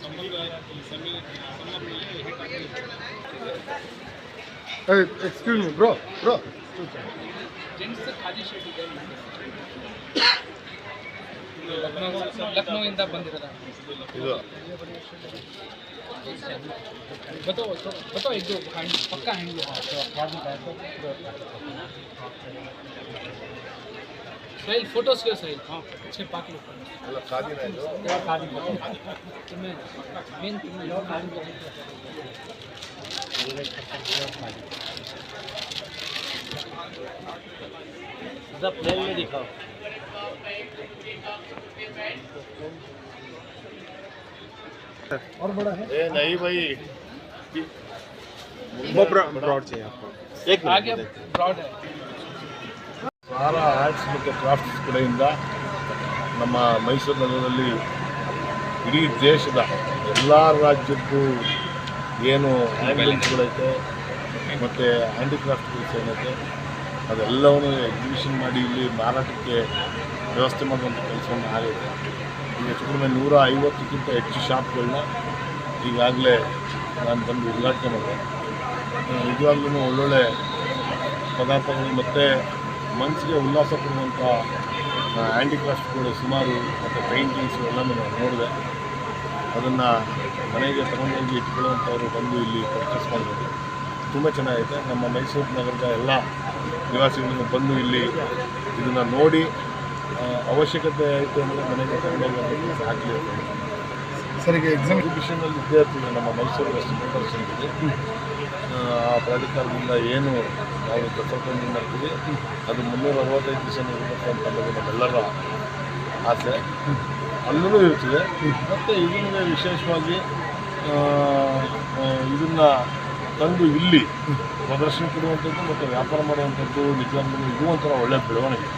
ಸ್ವಾಮಿ Hey, excuse me, bro, bro. Lucknow ಲಕ್ನೋಯಿಂದ ಬಂದಿರೋದ ಇದು बताओ तो बताओ एक दो हैंड पक्का हैंड सहेल फोटोज के सहेल हाँ अच्छे पाक लो ಎಲ್ಲ ಖಾದಿನ ಇದು तुम्हें मेन तुम्हें और खाली प्लेन में दिखाओ ए नहीं भाई वो ब्रॉड चाहिए आपको एक आगे ब्रॉड है ಸಾರಾ ಆರ್ಟ್ಸ್ ಮತ್ತು ಕ್ರಾಫ್ಟ್ಸ್ ಕಡೆಯಿಂದ ನಮ್ಮ ಮೈಸೂರು ನಗರದಲ್ಲಿ ಇಡೀ ದೇಶದ ಎಲ್ಲ ರಾಜ್ಯಕ್ಕೂ ಏನು ಹ್ಯಾಂಡ್ಲೂಮ್ಸ್ಗಳೈತೆ ಮತ್ತು ಹ್ಯಾಂಡಿಕ್ರಾಫ್ಟ್ಸ್ ಏನೈತೆ, ಅದೆಲ್ಲವನ್ನು ಎಕ್ಸಿಬಿಷನ್ ಮಾಡಿ ಇಲ್ಲಿ ಮಾರಾಟಕ್ಕೆ ವ್ಯವಸ್ಥೆ ಮಾಡುವಂಥ ಕೆಲಸವನ್ನು ಆಗೈತೆ ಈಗ ಹೆಚ್ಚು ಕಡಿಮೆ ನೂರ ಐವತ್ತಕ್ಕಿಂತ ಹೆಚ್ಚು ಶಾಪ್ಗಳನ್ನ ಈಗಾಗಲೇ ನಾನು ತಂದು ಉದ್ಘಾಟನೆ ಮಾಡಿದೆ. ನಿಜವಾಗ್ಲೂ ಒಳ್ಳೊಳ್ಳೆ ಪದಾರ್ಥಗಳು ಮತ್ತು ಮನಸ್ಸಿಗೆ ಉಲ್ಲಾಸ ಕೊಡುವಂಥ ಹ್ಯಾಂಡಿಕ್ರಾಫ್ಟ್ಗಳು ಸುಮಾರು ಮತ್ತು ಪೇಂಟಿಂಗ್ಸು ಎಲ್ಲನೂ ನಾನು ನೋಡಿದೆ. ಅದನ್ನು ಮನೆಗೆ ತಗೊಂಡೋಗಿ ಇಟ್ಕೊಳ್ಳುವಂಥವ್ರು ಬಂದು ಇಲ್ಲಿ ಪರ್ಚೇಸ್ ಮಾಡ್ಬೋದು ತುಂಬ ಚೆನ್ನಾಗಿದೆ ನಮ್ಮ ಮೈಸೂರು ನಗರದ ಎಲ್ಲ ನಿವಾಸಿಗಳನ್ನು ಬಂದು ಇಲ್ಲಿ ಇದನ್ನು ನೋಡಿ ಅವಶ್ಯಕತೆ ಆಯಿತು ಅಂದರೆ ಮನೆಗೆ ತಗೊಂಡೋಗಿ ಆಗಲಿ ಸರ್ ಈಗ ಎಕ್ಸಾಮ್ ಇದ್ದೇ ಇರ್ತದೆ ನಮ್ಮ ಮೈಸೂರು ವೆಸ್ಟ್ ಪ್ರದರ್ಶನದಲ್ಲಿ ಆ ಪ್ರಾಧಿಕಾರದಿಂದ ಏನು ನಾವು ಕನ್ಸಲ್ಟೆಂಟ್ ಮಾಡ್ತೀವಿ, ಅದು ಮುನ್ನೂರ ಅರವತ್ತೈದು ದಿವಸ ಇರಬೇಕು ಅಂತ ಅನ್ನೋದು ನಮ್ಮೆಲ್ಲರ ಆಸೆ. ಅಲ್ಲೂ ಇರ್ತದೆ ಮತ್ತು ಇದನ್ನು ವಿಶೇಷವಾಗಿ ಇದನ್ನು ತಂದು ಇಲ್ಲಿ ಪ್ರದರ್ಶನ ಕೊಡುವಂಥದ್ದು ಮತ್ತು ವ್ಯಾಪಾರ ಮಾಡುವಂಥದ್ದು, ನಿಜವಾಗ್ಲೂ ಇದು ಒಂಥರ ಒಳ್ಳೆಯ ಬೆಳವಣಿಗೆ.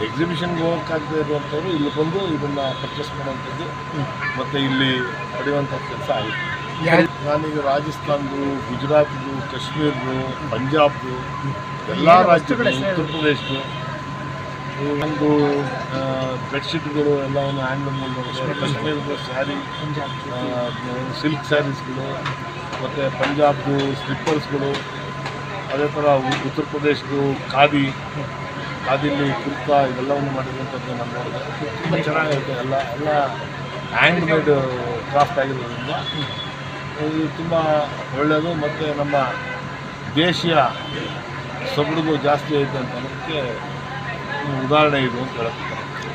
ಎಕ್ಸಿಬಿಷನ್ಗೆ ಹೋಗೋಕ್ಕಾಗದೇ ಇರುವಂಥವ್ರು ಇಲ್ಲಿ ಬಂದು ಇದನ್ನು ಪರ್ಚೇಸ್ ಮಾಡುವಂಥದ್ದು ಮತ್ತು ಇಲ್ಲಿ ಪಡೆಯುವಂಥ ಕೆಲಸ ಆಯಿತು ನಾನೀಗ ರಾಜಸ್ಥಾನ್ದು ಗುಜರಾತ್ದು ಕಾಶ್ಮೀರದು ಪಂಜಾಬ್ದು ಎಲ್ಲ ರಾಜ್ಯಗಳು ಉತ್ತರ ಪ್ರದೇಶದ್ದು ಒಂದು ಬೆಡ್ಶೀಟ್ಗಳು ಎಲ್ಲವನ್ನು ಹ್ಯಾಂಡ್ಲೂಮ್ ಕಾಶ್ಮೀರದ ಸ್ಯಾರಿ ಸಿಲ್ಕ್ ಸ್ಯಾರೀಸ್ಗಳು ಮತ್ತು ಪಂಜಾಬ್ದು ಸ್ಲಿಪ್ಪರ್ಸ್ಗಳು ಅದೇ ಥರ ಉತ್ತರ ಪ್ರದೇಶದ್ದು ಖಾದಿ ಖಾದಿಲಿ ಕುರ್ತಾ ಇವೆಲ್ಲವನ್ನು ಮಾಡಿರುವಂಥದ್ದು ನಾನು ನೋಡಿದೆ. ತುಂಬ ಚೆನ್ನಾಗಿರುತ್ತೆ ಎಲ್ಲ ಎಲ್ಲ ಹ್ಯಾಂಡ್ ಮೇಡ್ ಕ್ರಾಫ್ಟ್ ಆಗಿರೋದ್ರಿಂದ. ಇದು ತುಂಬ ಒಳ್ಳೆಯದು ಮತ್ತು ನಮ್ಮ ದೇಶೀಯ ಸೊಗಡುಗೂ ಜಾಸ್ತಿ ಐತೆ ಅಂತ ಅನ್ನೋದಕ್ಕೆ ಉದಾಹರಣೆ ಇದು ಅಂತ ಹೇಳುತ್ತೆ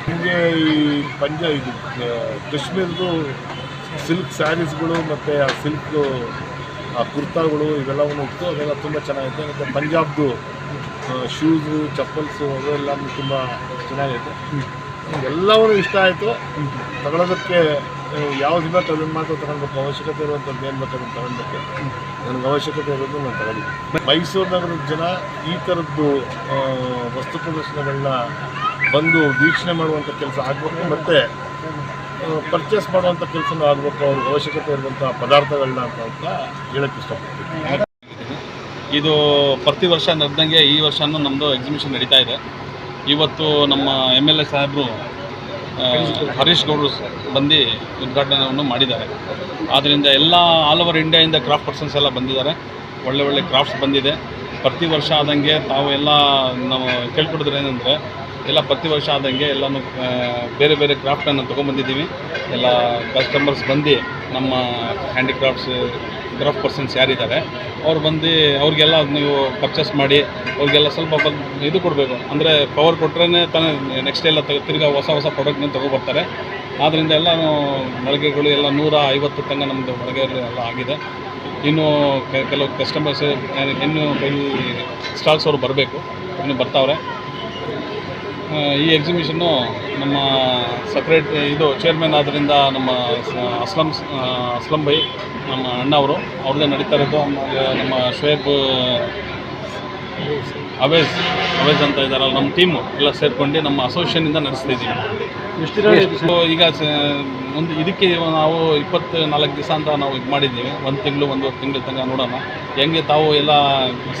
ನಿಮಗೆ ಈ ಪಂಜ ಇದು ಕಾಶ್ಮೀರದು ಸಿಲ್ಕ್ ಸ್ಯಾರೀಸ್ಗಳು ಮತ್ತು ಆ ಸಿಲ್ಕ್ ಆ ಕುರ್ತಾಗಳು ಇವೆಲ್ಲವನ್ನು ಇತ್ತು ಅದೆಲ್ಲ ತುಂಬ ಚೆನ್ನಾಗಿರುತ್ತೆ ಮತ್ತು ಪಂಜಾಬ್ದು ಶೂಸು ಚಪ್ಪಲ್ಸು ಅದೆಲ್ಲ ತುಂಬ ಚೆನ್ನಾಗೈತೆ. ಎಲ್ಲವೂ ಇಷ್ಟ ಆಯಿತು. ತಗೊಳ್ಳೋದಕ್ಕೆ ಆ, ಯಾವ್ದು ಬೇಕು ಅದನ್ನು ಮಾತ್ರ ತಗೊಳ್ಬೇಕು. ಅವಶ್ಯಕತೆ ಇರುವಂಥದ್ದು ಏನು ಬೇಕು ಅದನ್ನು ತಗೊಳ್ಬೇಕು ನನಗೆ ಅವಶ್ಯಕತೆ ಇರೋದು ನಾನು ತಗೊಂಡಿದ್ದೆ ಮೈಸೂರು ನಗರದ ಜನ ಈ ಥರದ್ದು ವಸ್ತು ಪ್ರದರ್ಶನಗಳನ್ನ ಬಂದು ವೀಕ್ಷಣೆ ಮಾಡುವಂಥ ಕೆಲಸ ಆಗಬೇಕು. ಮತ್ತು ಪರ್ಚೇಸ್ ಮಾಡುವಂಥ ಕೆಲಸನೂ ಆಗಬೇಕು. ಅವ್ರಿಗೆ ಅವಶ್ಯಕತೆ ಇರುವಂಥ ಪದಾರ್ಥಗಳನ್ನ ಅಂತ ಅಂತ ಹೇಳಕ್ಕೆ ಇಷ್ಟಪಡ್ತೀನಿ. ಇದು ಪ್ರತಿ ವರ್ಷ ನಡೆದಂಗೆ ಈ ವರ್ಷನೂ ನಮ್ಮದು ಎಕ್ಸಿಬಿಷನ್ ನಡೀತಾ ಇದೆ. ಇವತ್ತು ನಮ್ಮ ಎಂ ಎಲ್ ಎ ಸಾಹೇಬರು ಹರೀಶ್ ಗೌಡರು ಬಂದು ಉದ್ಘಾಟನೆಯನ್ನು ಮಾಡಿದ್ದಾರೆ. ಆದ್ದರಿಂದ ಎಲ್ಲ ಆಲ್ ಓವರ್ ಇಂಡಿಯಾಯಿಂದ ಕ್ರಾಫ್ಟ್ ಪರ್ಸನ್ಸ್ ಎಲ್ಲ ಬಂದಿದ್ದಾರೆ. ಒಳ್ಳೆ ಒಳ್ಳೆ ಕ್ರಾಫ್ಟ್ಸ್ ಬಂದಿದೆ. ಪ್ರತಿ ವರ್ಷ ಆದಂಗೆ ತಾವು ಎಲ್ಲ ನಾವು ಕೇಳ್ಕೊಡಿದ್ರೆ ಏನಂದರೆ, ಎಲ್ಲ ಪ್ರತಿ ವರ್ಷ ಆದಂಗೆ ಎಲ್ಲನೂ ಬೇರೆ ಬೇರೆ ಕ್ರಾಫ್ಟನ್ನು ತೊಗೊಂಬಂದಿದ್ದೀವಿ ಎಲ್ಲ ಕಸ್ಟಮರ್ಸ್ ಬಂದು ನಮ್ಮ ಹ್ಯಾಂಡಿಕ್ರಾಫ್ಟ್ಸ್ ಕ್ರಾಫ್ಟ್ ಪರ್ಸನ್ಸ್ ಯಾರಿದ್ದಾರೆ, ಅವ್ರು ಬಂದು ಅವ್ರಿಗೆಲ್ಲ ನೀವು ಪರ್ಚೇಸ್ ಮಾಡಿ, ಅವ್ರಿಗೆಲ್ಲ ಸ್ವಲ್ಪ ಇದು ಕೊಡಬೇಕು. ಅಂದರೆ ಪವರ್ ಕೊಟ್ರೇ ತಾನೇ ನೆಕ್ಸ್ಟ್ ಎಲ್ಲ ತ- ತಿರ್ಗಿ ಹೊಸ ಹೊಸ ಪ್ರಾಡಕ್ಟ್ನ ತೊಗೊಬರ್ತಾರೆ ಆದ್ದರಿಂದ ಎಲ್ಲ ಮಳಿಗೆಗಳು ಎಲ್ಲ ನೂರ ಐವತ್ತು ತನಕ ನಮ್ಮದು ಮಳಿಗೆಗಳು ಎಲ್ಲ ಆಗಿದೆ. ಇನ್ನು ಕೆಲವು ಕಸ್ಟಮರ್ಸ್ ಇನ್ನು ಸ್ಟಾಲ್ಸ್ ಅವರು ಬರಬೇಕು. ಇನ್ನು ಬರ್ತಾವ್ರೆ. ಈ ಎಕ್ಸಿಬಿಷನ್ನು ನಮ್ಮ ಸಪ್ರೇಟ್ ಇದು ಚೇರ್ಮನ್ ಆದ್ದರಿಂದ ನಮ್ಮ ಅಸ್ಲಂ ಅಸ್ಲಂ ಬೈ, ನಮ್ಮ ಅಣ್ಣ ಅವರು ಅವ್ರದ್ದೇ ನಡೀತಾ ಇರೋದು. ನಮ್ಮ ಶೋಯಬ್ ಅವೇಜ್ ಅವೇಸ್ ಅಂತ ಇದ್ದಾರಲ್ಲ ನಮ್ಮ ಟೀಮು ಎಲ್ಲ ಸೇರ್ಕೊಂಡು ನಮ್ಮ ಅಸೋಸಿಯೇಷನಿಂದ ನಡೆಸ್ತಾ ಇದ್ದೀವಿ ಸೊ ಈಗ ಒಂದು ಇದಕ್ಕೆ ನಾವು ಇಪ್ಪತ್ತು ನಾಲ್ಕು ದಿವಸ ಅಂತ ನಾವು ಇದು ಮಾಡಿದ್ದೀವಿ. ಒಂದು ತಿಂಗಳು ಒಂದು ತಿಂಗಳು ತನಕ ನೋಡೋಣ. ಹೆಂಗೆ ತಾವು ಎಲ್ಲ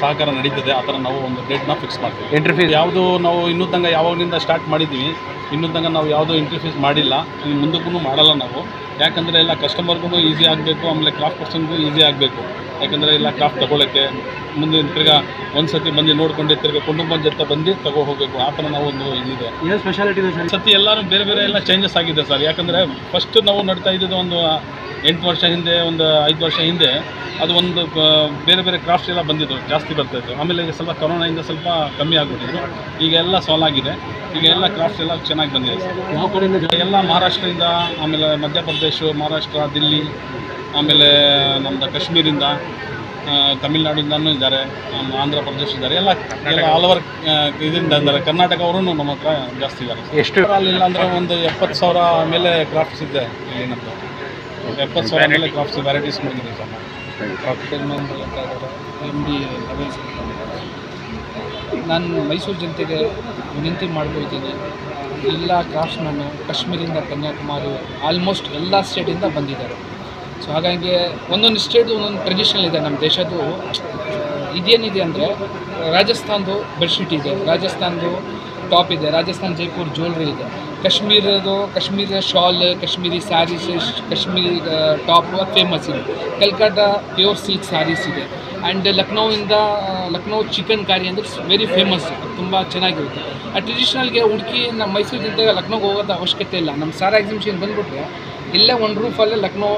ಸಹಕಾರ ನಡೀತದೆ ಆ ಥರ ನಾವು ಒಂದು ಡೇಟ್ನ ಫಿಕ್ಸ್ ಮಾಡ್ತೀವಿ. ಎಂಟ್ರಿ ಫೀಸ್ ಯಾವುದು ನಾವು ಇನ್ನೂ ತನಕ ಯಾವಾಗಲಿಂದ ಸ್ಟಾರ್ಟ್ ಮಾಡಿದ್ದೀವಿ ಇನ್ನೂ ತನಕ ನಾವು ಯಾವುದೂ ಇಂಟರ್ಫೇಸ್ ಮಾಡಿಲ್ಲ. ಮುಂದಕ್ಕೂ ಮಾಡಲ್ಲ ನಾವು. ಯಾಕಂದರೆ ಎಲ್ಲ ಕಸ್ಟಮರ್ಗೂ ಈಸಿ ಆಗಬೇಕು ಆಮೇಲೆ ಕ್ರಾಫ್ಟ್ ಪರ್ಸನ್ಗೂ ಈಸಿ ಆಗಬೇಕು. ಯಾಕಂದರೆ ಇಲ್ಲ ಕ್ರಾಫ್ಟ್ ತೊಗೊಳಕ್ಕೆ ಮುಂದಿನ ತಿರ್ಗಾ ಒಂದು ಸತಿ ಬಂದು ನೋಡ್ಕೊಂಡು ತಿರ್ಗಾ ಕುಟುಂಬದ ಜೊತೆ ಬಂದು ತಗೋ ಹೋಗಬೇಕು. ಆ ಥರ ನಾವು ಒಂದು ಇದಿದೆ. ಏನು ಸ್ಪೆಷಾಲಿಟಿ ಇದೆ ಸರ್? ಸತಿ ಎಲ್ಲರೂ ಬೇರೆ ಬೇರೆ ಎಲ್ಲ ಚೇಂಜಸ್ ಆಗಿದೆ ಸರ್. ಯಾಕಂದರೆ ಫಸ್ಟ್ ನಾವು ನಡ್ತಾ ಇದ್ದಿದ್ದು ಒಂದು ಎಂಟು ವರ್ಷ ಹಿಂದೆ ಒಂದು ಐದು ವರ್ಷ ಹಿಂದೆ ಅದು ಒಂದು ಬೇರೆ ಬೇರೆ ಕ್ರಾಫ್ಟ್ಸ್ ಎಲ್ಲ ಬಂದಿದ್ದು ಜಾಸ್ತಿ ಬರ್ತಾಯಿತ್ತು ಆಮೇಲೆ ಈಗ ಸ್ವಲ್ಪ ಕೊರೋನಾಯಿಂದ ಸ್ವಲ್ಪ ಕಮ್ಮಿ ಆಗಿಬಿಟ್ಟಿದ್ರು ಈಗ ಎಲ್ಲ ಸಾಲ್ವ್ ಆಗಿದೆ. ಈಗ ಎಲ್ಲ ಕ್ರಾಫ್ಟ್ಸ್ ಎಲ್ಲ ಚೆನ್ನಾಗಿ ಬಂದಿದೆ ಸರ್. ಎಲ್ಲ ಮಹಾರಾಷ್ಟ್ರದಿಂದ ಆಮೇಲೆ ಮಧ್ಯಪ್ರದೇಶ ಮಹಾರಾಷ್ಟ್ರ ದಿಲ್ಲಿ ಆಮೇಲೆ ನಮ್ಮದು ಕಾಶ್ಮೀರಿಂದ ತಮಿಳ್ನಾಡಿಂದನೂ ಇದ್ದಾರೆ ನಮ್ಮ ಆಂಧ್ರ ಪ್ರದೇಶ ಇದ್ದಾರೆ ಎಲ್ಲ ಎಲ್ಲ ಆಲ್ ಓವರ್ ಇದರಿಂದ ಇದ್ದಾರೆ. ಕರ್ನಾಟಕ ಅವರು ನಮ್ಮ ಹತ್ರ ಜಾಸ್ತಿ ಇದ್ದಾರೆ. ಎಷ್ಟು? ಅಲ್ಲಿ ಇಲ್ಲ ಅಂದರೆ ಒಂದು ಎಪ್ಪತ್ತು ಸಾವಿರ ಮೇಲೆ ಕ್ರಾಫ್ಟ್ಸ್ ಇದೆ ಇಲ್ಲಿ ನಮ್ಮದು ಎಪ್ಪತ್ತು ಸಾವಿರ ಮೇಲೆ ಕ್ರಾಫ್ಟ್ಸ್ ವೆರೈಟೀಸ್ ಮಾಡಿದ್ದೀವಿ ಸರ್. ಎಂ ಡಿ ನಾನು ಮೈಸೂರು ಜನತೆಗೆ ವಿನಂತಿ ಮಾಡ್ಕೊಳ್ತೀನಿ ಎಲ್ಲ ಕ್ರಾಫ್ಟ್ಸ್ಮನ್ನು ಕಾಶ್ಮೀರಿಂದ ಕನ್ಯಾಕುಮಾರಿ ಆಲ್ಮೋಸ್ಟ್ ಎಲ್ಲ ಸ್ಟೇಟಿಂದ ಬಂದಿದ್ದಾರೆ. ಸೊ ಹಾಗಾಗಿ ಒಂದೊಂದು ಸ್ಟೇಟ್ ಒಂದೊಂದು ಟ್ರೆಡಿಷನಲ್ ಇದೆ ನಮ್ಮ ದೇಶದ್ದು. ಇದೇನಿದೆ ಅಂದರೆ ರಾಜಸ್ಥಾನ್ದು ಬೆಡ್ಶೀಟ್ ಇದೆ. ರಾಜಸ್ಥಾನ್ದು ಟಾಪ್ ಇದೆ. ರಾಜಸ್ಥಾನ್, ಜೈಪುರ್ ಜ್ಯುವೆಲ್ರಿ ಇದೆ. ಕಾಶ್ಮೀರದು Kashmir shawl Kashmiri sarees Kashmiri top famous ಇದೆ. ಕಲ್ಕಟ್ಟ ಪ್ಯೂರ್ ಸಿಲ್ಕ್ ಸ್ಯಾರೀಸ್ ಇದೆ. ಆ್ಯಂಡ್ ಲಕ್ನೋವಿಂದ ಲಕ್ನೋ ಚಿಕನ್ ಕಾರಿ ಅಂದರೆ ವೆರಿ ಫೇಮಸ್ ತುಂಬ ಚೆನ್ನಾಗಿರುತ್ತೆ. ಆ ಟ್ರೆಡಿಷ್ನಲ್ಗೆ ಹುಡುಕಿ ನಮ್ಮ ಮೈಸೂರು ಜನತೆಗೆ ಲಕ್ನೋಗೆ ಹೋಗೋದು ಅವಶ್ಯಕತೆ ಇಲ್ಲ. ನಮ್ಮ ಸಾರಾ ಎಕ್ಸಿಬಿಷನ್ ಬಂದುಬಿಟ್ರೆ ಇಲ್ಲೇ ಒಂದು ರೂಫಲ್ಲೇ ಲಕ್ನೋ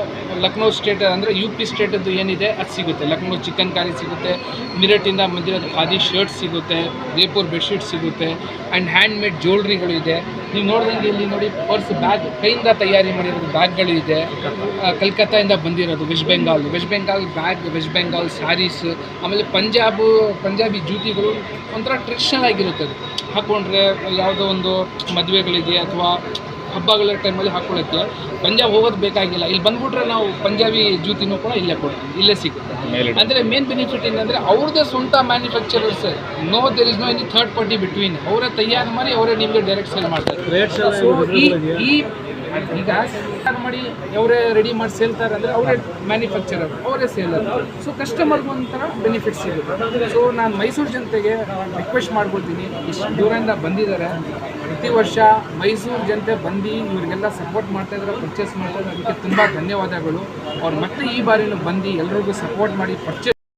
ಲಕ್ನೋ ಸ್ಟೇಟ್ ಅಂದರೆ ಯು ಪಿ ಸ್ಟೇಟದ್ದು ಏನಿದೆ, ಅದು ಸಿಗುತ್ತೆ. ಲಕ್ನೋ ಚಿಕನ್ ಕಾರಿ ಸಿಗುತ್ತೆ ಮಿರಟಿಂದ ಬಂದಿರೋದು ಖಾದಿ ಶರ್ಟ್ ಸಿಗುತ್ತೆ ಜೈಪುರ್ ಬೆಡ್ಶೀಟ್ ಸಿಗುತ್ತೆ ಆ್ಯಂಡ್ ಹ್ಯಾಂಡ್ ಮೇಡ್ ಜ್ಯುವೆಲ್ರಿಗಳು ಇದೆ. ನೀವು ನೋಡಿದಂಗೆ ಇಲ್ಲಿ ನೋಡಿ ಪರ್ಸ್ ಬ್ಯಾಗ್ ಕೈಯಿಂದ ತಯಾರಿ ಮಾಡಿರೋದು ಬ್ಯಾಗ್ಗಳು ಇದೆ. ಕಲ್ಕತ್ತಾಯಿಂದ ಬಂದಿರೋದು West Bengal West Bengal bag West Bengal sarees ಆಮೇಲೆ ಪಂಜಾಬ್, ಪಂಜಾಬಿ ಜೂತಿಗಳು ಒಂಥರ ಟ್ರೆಡಿಷನಲ್ ಆಗಿರುತ್ತದೆ ಹಾಕ್ಕೊಂಡ್ರೆ ಯಾವುದೋ ಒಂದು ಮದುವೆಗಳಿದೆ ಅಥವಾ ಹಬ್ಬಗಳ ಟೈಮಲ್ಲಿ ಹಾಕ್ಕೊಳ್ಳೋಕ್ಕೆ ಪಂಜಾಬ್ ಹೋಗೋದು ಬೇಕಾಗಿಲ್ಲ. ಇಲ್ಲಿ ಬಂದ್ಬಿಟ್ರೆ ನಾವು ಪಂಜಾಬಿ ಜೂತಿನೂ ಕೂಡ ಇಲ್ಲೇ ಕೊಡ್ತೀವಿ ಇಲ್ಲೇ ಸಿಗುತ್ತೆ. ಅಂದರೆ ಮೇನ್ ಬೆನಿಫಿಟ್ ಏನಂದರೆ ಅವ್ರದ್ದೇ ಸ್ವಂತ manufacturers no there is no any third party between ಅವರೇ ತಯಾರು ಮಾಡಿ ಅವರೇ ನಿಮಗೆ ಡೈರೆಕ್ಟ್ ಸೇಲ್ ಮಾಡ್ತಾರೆ. ಈ ಈಗ ಮಾಡಿ ಅವರೇ ರೆಡಿ ಮಾಡಿ ಸೇಲ್ತಾರೆ ಅಂದರೆ ಅವರೇ ಮ್ಯಾನುಫ್ಯಾಕ್ಚರರ್ ಅವರೇ ಸೇಲರ್ ಸೊ ಕಸ್ಟಮರ್ಗೆ ಒಂಥರ ಬೆನಿಫಿಟ್ ಸಿಗುತ್ತೆ. ಸೊ ನಾನು ಮೈಸೂರು ಜನತೆಗೆ ರಿಕ್ವೆಸ್ಟ್ ಮಾಡ್ಕೊಳ್ತೀನಿ. ಇಷ್ಟು ದೂರದಿಂದ ಬಂದಿದ್ದಾರೆ. ಪ್ರತಿ ವರ್ಷ ಮೈಸೂರು ಜನತೆ ಬಂದು ಇವರಿಗೆಲ್ಲ ಸಪೋರ್ಟ್ ಮಾಡ್ತಾ ಇದ್ದಾರೆ ಪರ್ಚೇಸ್ ಮಾಡ್ತಾ ಇದ್ದಾರೆ. ಅದಕ್ಕೆ ತುಂಬ ಧನ್ಯವಾದಗಳು. ಅವ್ರು ಮತ್ತೆ ಈ ಬಾರಿನೂ ಬಂದು ಎಲ್ರಿಗೂ ಸಪೋರ್ಟ್ ಮಾಡಿ ಪರ್ಚೇಸ್